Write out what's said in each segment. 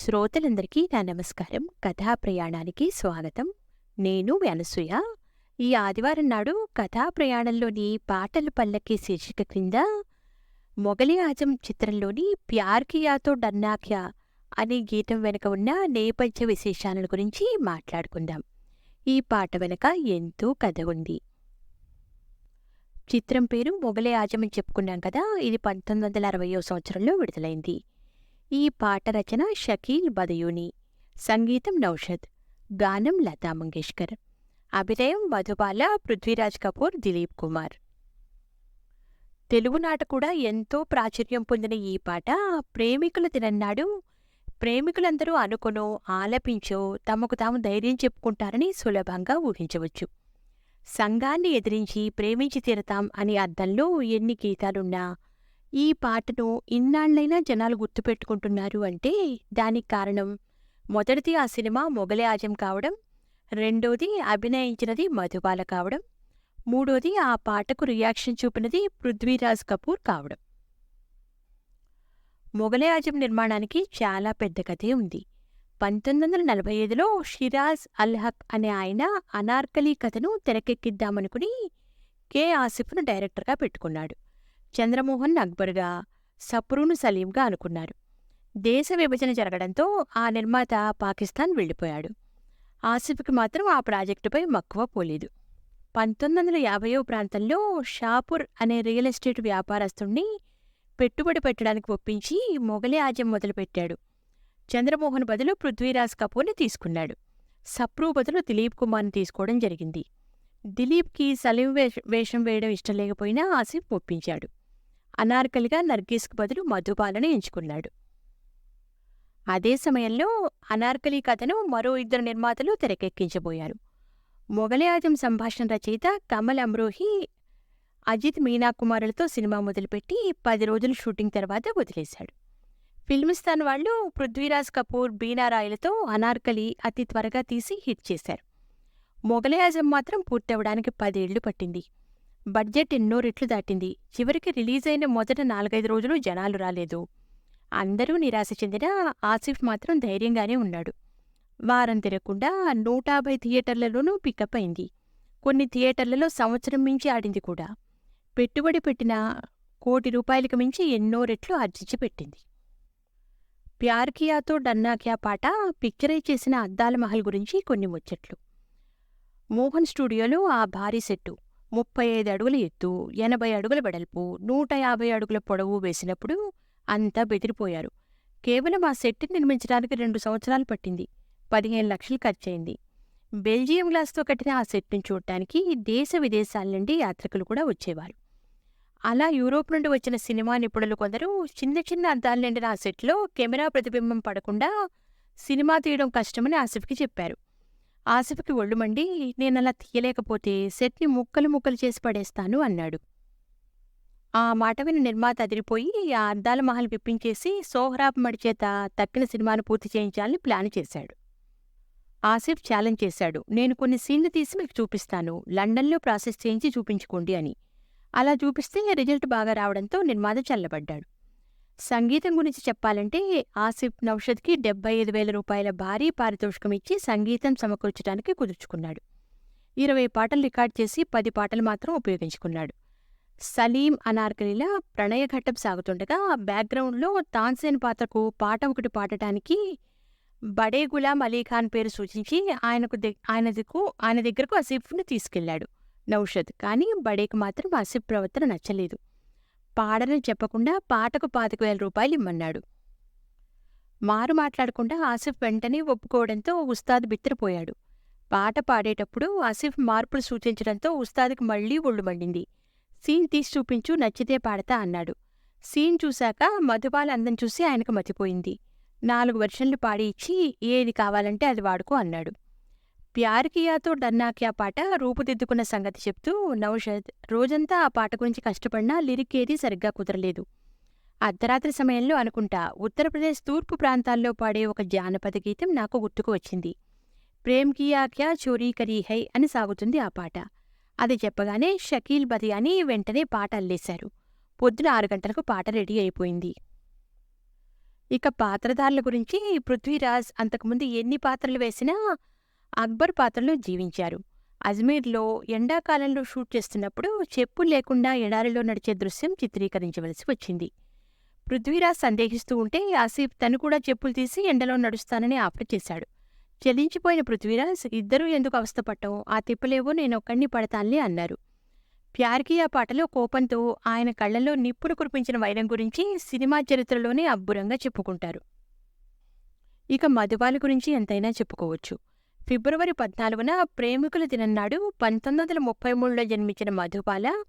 శ్రోతలందరికీ నా నమస్కారం. కథా ప్రయాణానికి స్వాగతం. నేను అనసూయ. ఈ ఆదివారం నాడు కథా ప్రయాణంలోని పాటలు పల్లకి శీర్షిక క్రింద మొగలి ఆజం చిత్రంలోని ప్యార్ కియాతో డన్నాఖ్యా అనే గీతం వెనుక ఉన్న నేపథ్య విశేషాల గురించి మాట్లాడుకుందాం. ఈ పాట వెనుక ఎంతో కథ ఉంది. చిత్రం పేరు మొగలే ఆజం అని చెప్పుకున్నాం కదా ఇది పంతొమ్మిది వందల అరవయో సంవత్సరంలో విడుదలైంది. ఈ పాట రచన షకీల్ బదయూని. సంగీతం నౌషద్. గానం లతా మంగేష్కర్. అభినయం మధుబాల పృథ్వీరాజ్ కపూర్ దిలీప్ కుమార్. తెలుగునాట కూడా ఎంతో ప్రాచుర్యం పొందిన ఈ పాట ప్రేమికుల తినన్నాడు. ప్రేమికులందరూ అనుకునో ఆలపించో తమకు తాము ధైర్యం చెప్పుకుంటారని సులభంగా ఊహించవచ్చు. సంఘాన్ని ఎదిరించి ప్రేమించి తీరతాం అనే అర్థంలో ఎన్ని గీతాలున్నా ఈ పాటను ఇన్నాళ్ళైనా జనాలు గుర్తుపెట్టుకుంటున్నారు అంటే దానికి కారణం మొదటిది ఆ సినిమా మొగలే ఆజం కావడం రెండోది అభినయించినది మధుబాల కావడం మూడోది ఆ పాటకు రియాక్షన్ చూపినది పృథ్వీరాజ్ కపూర్ కావడం. మొగలే ఆజం నిర్మాణానికి చాలా పెద్ద కథే ఉంది. పంతొమ్మిది వందల నలభై ఐదులో షిరాజ్ అల్ హక్ అనే ఆయన అనార్కలి కథను తెరకెక్కిద్దామనుకుని కె. ఆసిఫ్ను డైరెక్టర్గా పెట్టుకున్నాడు. చంద్రమోహన్ అక్బర్గా సప్రూను సలీంగా అనుకున్నారు. దేశ విభజన జరగడంతో ఆ నిర్మాత పాకిస్తాన్ వెళ్ళిపోయాడు. ఆసిఫ్కి మాత్రం ఆ ప్రాజెక్టుపై మక్కువ పోలేదు. పంతొమ్మిది వందల యాభైవ ప్రాంతంలో షాపూర్ అనే రియల్ ఎస్టేట్ వ్యాపారస్తుణ్ణి పెట్టుబడి పెట్టడానికి ఒప్పించి మొగలే ఆజ్యం మొదలుపెట్టాడు. చంద్రమోహన్ బదులు పృథ్వీరాజ్ కపూర్ని తీసుకున్నాడు. సప్రూ బదులు దిలీప్ కుమార్ని తీసుకోవడం జరిగింది. దిలీప్కి సలీం వేషం వేయడం ఇష్టం లేకపోయినా ఆసిఫ్ ఒప్పించాడు. అనార్కలిగా నర్గీస్కు బదులు మధుబాలను ఎంచుకున్నాడు. అదే సమయంలో అనార్కలి కథను మరో ఇద్దరు నిర్మాతలు తెరకెక్కించబోయారు. మొఘలయాజం సంభాషణ రచయిత కమల్ అమ్రోహి అజిత్ మీనా కుమారులతో సినిమా మొదలుపెట్టి పది రోజులు షూటింగ్ తర్వాత వదిలేశాడు. ఫిల్మిస్తాన్ వాళ్ళు పృథ్వీరాజ్ కపూర్ బీనారాయలతో అనార్కలి అతి త్వరగా తీసి హిట్ చేశారు. మొఘలయాజం మాత్రం పూర్తవడానికి పదేళ్ళు పట్టింది. బడ్జెట్ ఎన్నో రెట్లు దాటింది. చివరికి రిలీజ్ అయిన మొదట నాలుగైదు రోజులు జనాలు రాలేదు. అందరూ నిరాశ చెందిన ఆసిఫ్ మాత్రం ధైర్యంగానే ఉన్నాడు. వారం తిరగకుండా నూట యాభై థియేటర్లలోనూ పికప్ అయింది. కొన్ని థియేటర్లలో సంవత్సరం మించి ఆడింది కూడా. పెట్టుబడి పెట్టిన కోటి రూపాయలకు మించి ఎన్నో రెట్లు ఆర్జించి పెట్టింది. ప్యార్కియాతో పాట పిక్చరైజ్ చేసిన అద్దాల మహల్ గురించి కొన్ని ముచ్చట్లు. మోహన్ స్టూడియోలో ఆ భారీ సెట్టు. ముప్పై ఐదు అడుగుల ఎత్తు ఎనభై అడుగుల వెడల్పు నూట యాభై అడుగుల పొడవు వేసినప్పుడు అంతా బెదిరిపోయారు. కేవలం ఆ సెట్ని నిర్మించడానికి రెండు సంవత్సరాలు పట్టింది. పదిహేను లక్షలు ఖర్చయింది. బెల్జియం గ్లాస్తో కట్టిన ఆ సెట్ని చూడటానికి దేశ విదేశాల నుండి యాత్రికులు కూడా వచ్చేవారు. అలా యూరోప్ నుండి వచ్చిన సినిమా నిపుణులు కొందరు చిన్న చిన్న అద్దాలు నిండిన ఆ సెట్లో కెమెరా ప్రతిబింబం పడకుండా సినిమా తీయడం కష్టమని ఆసిఫ్కి చెప్పారు. ఆసిఫ్కి ఒళ్ళుమండి నేనలా తీయలేకపోతే సెట్ని ముక్కలు ముక్కలు చేసి పడేస్తాను అన్నాడు. ఆ మాట విని నిర్మాత అదిరిపోయి ఆ అద్దాల మహల్ విప్పించేసి సోహరాబ్ మడి చేత తక్కిన సినిమాను పూర్తి చేయించాలని ప్లాన్ చేశాడు. ఆసిఫ్ ఛాలెంజ్ చేశాడు నేను కొన్ని సీన్లు తీసి మీకు చూపిస్తాను లండన్లో ప్రాసెస్ చేయించి చూపించుకోండి అని. అలా చూపిస్తే రిజల్ట్ బాగా రావడంతో నిర్మాత చల్లబడ్డాడు. సంగీతం గురించి చెప్పాలంటే ఆసిఫ్ నౌషద్కి డెబ్బై ఐదు వేల రూపాయల భారీ పారితోషికం ఇచ్చి సంగీతం సమకూర్చడానికి కుదుర్చుకున్నాడు. ఇరవై పాటలు రికార్డ్ చేసి పది పాటలు మాత్రం ఉపయోగించుకున్నాడు. సలీం అనార్కలిలా ప్రణయఘట్టం సాగుతుండగా బ్యాక్గ్రౌండ్లో తాన్సేన్ పాత్రకు పాట ఒకటి పాడటానికి బడే గులాం అలీఖాన్ పేరు సూచించి ఆయనకు ఆయన దిక్కు ఆయన దగ్గరకు ఆసిఫ్ను తీసుకెళ్ళాడు నౌషద్. కానీ బడేకు మాత్రం ఆసిఫ్ ప్రవర్తన నచ్చలేదు. పాడనని చెప్పకుండా పాటకు పాతిక వేల రూపాయలు ఇమ్మన్నాడు. మారు మాట్లాడకుండా ఆసిఫ్ వెంటనే ఒప్పుకోవడంతో ఉస్తాద్ బిత్తరపోయాడు. పాట పాడేటప్పుడు ఆసిఫ్ మార్పులు సూచించడంతో ఉస్తాద్కి మళ్ళీ ఒళ్ళు మండింది. సీన్ తీసి చూపించు నచ్చితే పాడతా అన్నాడు. సీన్ చూశాక మధుబాల అందం చూసి ఆయనకు మతిపోయింది. నాలుగు వెర్షన్లు పాడి ఇచ్చి ఏది కావాలంటే అది వాడుకో అన్నాడు. ప్యార్ కియాతో డన్నాక్యా పాట రూపుదిద్దుకున్న సంగతి చెప్తూ నౌషద్ రోజంతా ఆ పాట గురించి కష్టపడినా లిరిక్ ఏది సరిగ్గా కుదరలేదు. అర్ధరాత్రి సమయంలో అనుకుంటా ఉత్తరప్రదేశ్ తూర్పు ప్రాంతాల్లో పాడే ఒక జానపద గీతం నాకు గుర్తుకు వచ్చింది. ప్రేమ్ కియా క్యా చోరీ కరీ హై అని సాగుతుంది ఆ పాట. అది చెప్పగానే షకీల్ బదియాని వెంటనే పాట అల్లేశారు. పొద్దున ఆరు గంటలకు పాట రెడీ అయిపోయింది. ఇక పాత్రధారుల గురించి పృథ్వీరాజ్ అంతకుముందు ఎన్ని పాత్రలు వేసినా అక్బర్ పాత్రలో జీవించారు. అజ్మీర్లో ఎండాకాలంలో షూట్ చేస్తున్నప్పుడు చెప్పులు లేకుండా ఎడారిలో నడిచే దృశ్యం చిత్రీకరించవలసి వచ్చింది. పృథ్వీరాజ్ సందేహిస్తూ ఉంటే ఆసిఫ్ తను కూడా చెప్పులు తీసి ఎండలో నడుస్తానని ఆఫర్ చేశాడు. చెల్లించిపోయిన పృథ్వీరాజ్ ఇద్దరూ ఎందుకు అవస్థపట్టం ఆ తిప్పలేవో నేనొక్కడిని పడతానులే అన్నారు. ప్యార్కి ఆ పాటలో కోపంతో ఆయన కళ్ళల్లో నిప్పులు కురిపించిన వైరం గురించి సినిమా చరిత్రలోనే అబ్బురంగా చెప్పుకుంటారు. ఇక మధుబాల గురించి ఎంతైనా చెప్పుకోవచ్చు. ఫిబ్రవరి పద్నాలుగున ప్రేమికుల దినన్నాడు పంతొమ్మిది వందల ముప్పై మూడులో జన్మించిన మధుబాల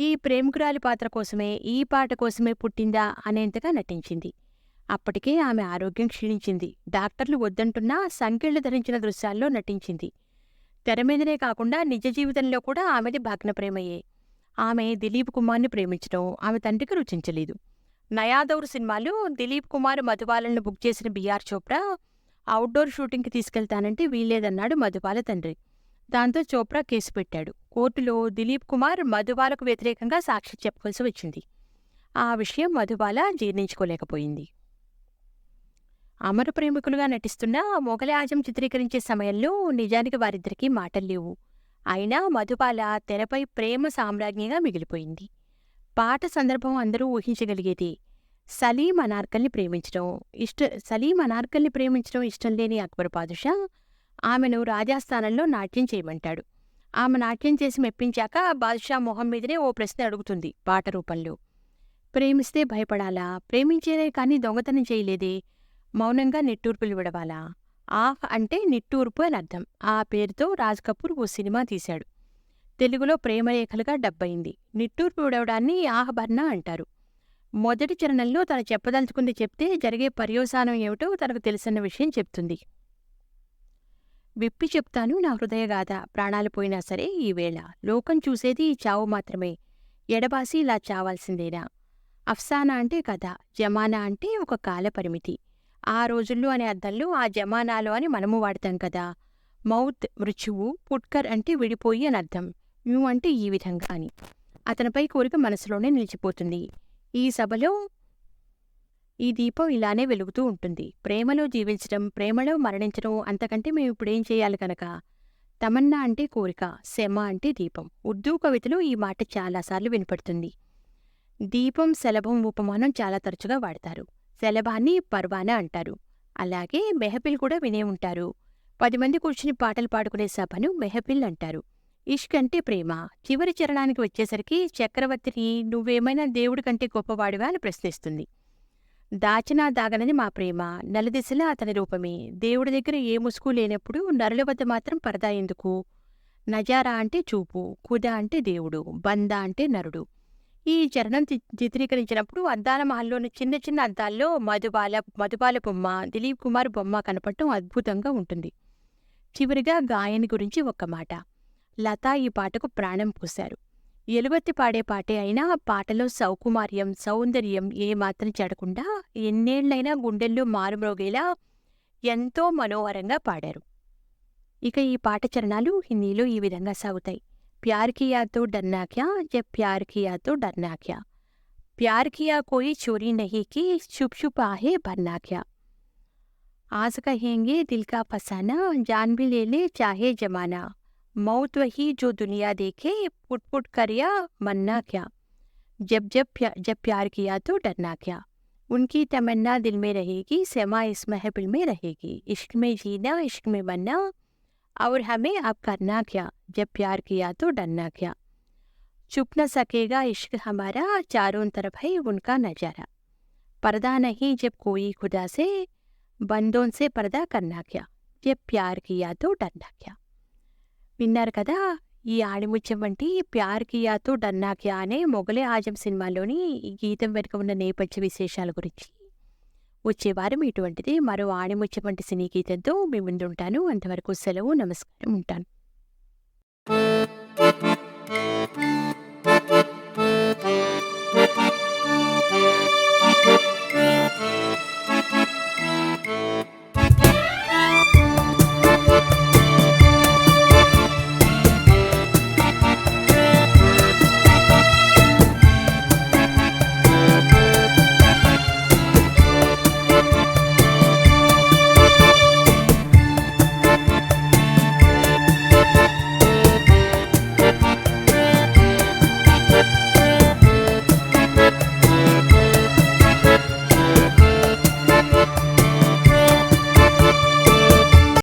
ఈ ప్రేమికురాలి పాత్ర కోసమే ఈ పాట కోసమే పుట్టిందా అనేంతగా నటించింది. అప్పటికే ఆమె ఆరోగ్యం క్షీణించింది. డాక్టర్లు వద్దంటున్నా సంకెళ్ళు ధరించిన దృశ్యాల్లో నటించింది. తెర మీదనే కాకుండా నిజ జీవితంలో కూడా ఆమెది భగ్న ప్రేమయే. ఆమె దిలీప్ కుమార్ని ప్రేమించడం ఆమె తండ్రికి రుచించలేదు. నయాదౌర్ సినిమాలు దిలీప్ కుమార్ మధుబాలను బుక్ చేసిన బిఆర్ చోప్రా అవుట్డోర్ షూటింగ్కి తీసుకెళ్తానంటే వీల్లేదన్నాడు మధుబాల తండ్రి. దాంతో చోప్రా కేసు పెట్టాడు. కోర్టులో దిలీప్ కుమార్ మధుబాలకు వ్యతిరేకంగా సాక్షి చెప్పవలసి వచ్చింది. ఆ విషయం మధుబాల జీర్ణించుకోలేకపోయింది. అమర ప్రేమికులుగా నటిస్తున్న మొఘలి ఆజం చిత్రీకరించే సమయంలో నిజానికి వారిద్దరికీ మాటలు లేవు. అయినా మధుబాల తెరపై ప్రేమ సామ్రాజ్ఞిగా మిగిలిపోయింది. పాట సందర్భం అందరూ ఊహించగలిగేది. సలీం అనార్కల్ని ప్రేమించడం ఇష్ట సలీం అనార్కల్ని ప్రేమించడం ఇష్టం లేని అక్బర్ పాదుషా ఆమెను రాజాస్థానంలో నాట్యం చేయమంటాడు. ఆమె నాట్యం చేసి మెప్పించాక బాదుషా మొహం మీదనే ఓ ప్రశ్న అడుగుతుంది పాట రూపంలో. ప్రేమిస్తే భయపడాలా? ప్రేమించేదే కానీ దొంగతనం చేయలేదే? మౌనంగా నిట్టూర్పులు విడవాలా? ఆహ్ అంటే నిట్టూర్పు అని అర్థం. ఆ పేరుతో రాజ్ కపూర్ ఓ సినిమా తీశాడు. తెలుగులో ప్రేమరేఖలుగా డబ్బయింది. నిట్టూర్పు విడవడాన్ని ఆహ్ భర్ణ అంటారు. మొదటి చరణంలో తను చెప్పదలుచుకుంది చెప్తే జరిగే పర్యవసానం ఏమిటో తనకు తెలిసిన విషయం చెప్తుంది. విప్పి చెప్తాను నా హృదయగాథ. ప్రాణాలు పోయినా సరే ఈవేళ లోకం చూసేది ఈ చావు మాత్రమే. ఎడబాసి ఇలా చావాల్సిందేనా? అఫ్సానా అంటే కథ. జమానా అంటే ఒక కాల పరిమితి. ఆ రోజుల్లో అనే అర్థంలో ఆ జమానాలో అని మనము వాడతాం కదా. మౌత్ మృత్యువు పుట్కర్ అంటే విడిపోయి అని అర్థం. యూ అంటే ఈ విధంగా అని. అతనిపై కోరిక మనసులోనే నిలిచిపోతుంది. ఈ సభలో ఈ దీపం ఇలానే వెలుగుతూ ఉంటుంది. ప్రేమలో జీవించడం ప్రేమలో మరణించడం అంతకంటే మేము ఇప్పుడేం చేయాలి కనుక? తమన్నా అంటే కోరిక శమ అంటే దీపం. ఉర్దూ కవితలో ఈ మాట చాలాసార్లు వినపడుతుంది. దీపం శలభం ఉపమానం చాలా తరచుగా వాడతారు. శలభాన్ని పర్వానా అంటారు. అలాగే మెహపిల్ కూడా వినే ఉంటారు. పది మంది కూర్చుని పాటలు పాడుకునే సభను మెహపిల్ అంటారు. ఇష్క్ అంటే ప్రేమ. చివరి చరణానికి వచ్చేసరికి చక్రవర్తిని నువ్వేమైనా దేవుడి కంటే గొప్పవాడివా అని ప్రశ్నిస్తుంది. దాచినా దాగనని మా ప్రేమ. నలుదిశలా అతని రూపమే. దేవుడి దగ్గర ఏ ముసుగు లేనప్పుడు నరుల వద్ద మాత్రం పరదా ఎందుకు? నజారా అంటే చూపు కుద అంటే దేవుడు బంద అంటే నరుడు. ఈ చరణం చిత్రీకరించినప్పుడు అద్దాల మహల్లోని చిన్న చిన్న అద్దాల్లో మధుబాల మధుబాల బొమ్మ దిలీప్ కుమార్ బొమ్మ కనపడటం అద్భుతంగా ఉంటుంది. చివరిగా గాయని గురించి ఒక్క మాట. లతా ఈ పాటకు ప్రాణం పోశారు. ఎలువత్తి పాడే పాటే అయినా పాటలో సౌకుమార్యం సౌందర్యం ఏమాత్రం చెడకుండా ఎన్నేళ్ళైనా గుండెల్లో మారుమ్రోగేలా ఎంతో మనోహరంగా పాడారు. ఇక ఈ పాట చరణాలు హిందీలో ఈ విధంగా సాగుతాయి. ప్యార్ కియాతో డర్నాఖ్యా జ ప్యార్ కియాతో డర్నాఖ్యా ప్యార్ కియా కోయి చోరీ నహీకి చుప్ చుప్ ఆహే బర్నాఖ్యా ఆశకహేంగే దిల్కా ఫసానా జాన్ చాహే జమానా? मौत वही जो दुनिया देखे पुट पुट कर या मन्ना क्या। जब जब प्या, जब प्यार किया तो डरना क्या। उनकी तमन्ना दिल में रहेगी सेमा इस महफिल में रहेगी। इश्क में जीना इश्क में बनना और हमें अब करना क्या। जब प्यार किया तो डरना क्या। चुप न सकेगा इश्क हमारा चारों तरफ़ है उनका नज़ारा। पर्दा नहीं जब कोई खुदा से बंदों से पर्दा करना क्या। जब प्यार किया तो डरना क्या। విన్నారు కదా! ఈ ఆణిముత్యం వంటి ప్యార్ కియాతో డన్నా కియా అనే మొగలే ఆజం సినిమాలోని ఈ గీతం వెనుక ఉన్న నేపథ్య విశేషాల గురించి. వచ్చేవారం ఇటువంటిది మరో ఆణిముత్యం వంటి సినీ గీతంతో మీ ముందుంటాను. అంతవరకు సెలవు నమస్కారం ఉంటాను.